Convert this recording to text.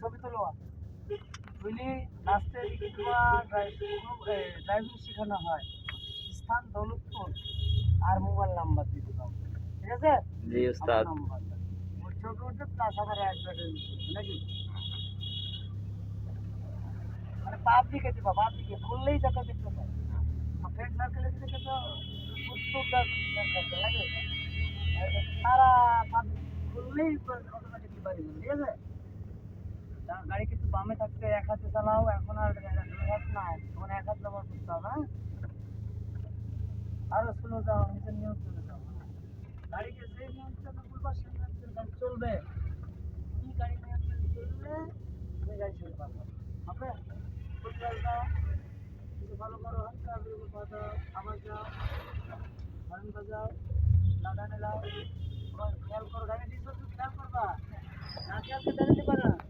ছবি তোলো। বুঝলি কিংবা ড্রাইভিং শেখানো হয়। স্থান দৌলতপুর। আর মোবাইল নাম্বার দিতে পারব ঠিক আছে? জি উস্তাদ। প্লাস অ্যাডভার্টাইজ নাকি? মানে পাবলিকে দিবা পাবলিকে খুললেই যাতে দেখতে পায় ফ্রেন্ড সার্কেলের থেকে তো দরকার লাগে তারা পাবলিক খুললেই অটোমেটিকলি বাড়ি ঠিক আছে? গাড়ি কিন্তু বামে থাকতে এক হাতে চালাও, এখন আর হাত নাই তখন এক হাত ব্যবহার করতে হবে হ্যাঁ? আরও স্লো যাও, নিজের নিয়ন্ত্রণে যাও হ্যাঁ? গাড়িকে যে নিয়ন্ত্রণে বলবা, সেই নিয়ন্ত্রণে চলবে। কি গাড়ি নিয়ন্ত্রণে চললে তুমি গাড়ি চলতে পারবে। হবে? ফুটবল দাও, কিছু ভালো করো, হালকা বিরুল বাজাও আবার যাও হর্ন বাজাও, লাগানে লাও খেয়াল করো, গাড়ি ডিসপ্লে তুমি খেয়াল করবা? না খেয়াল করতে পারো না।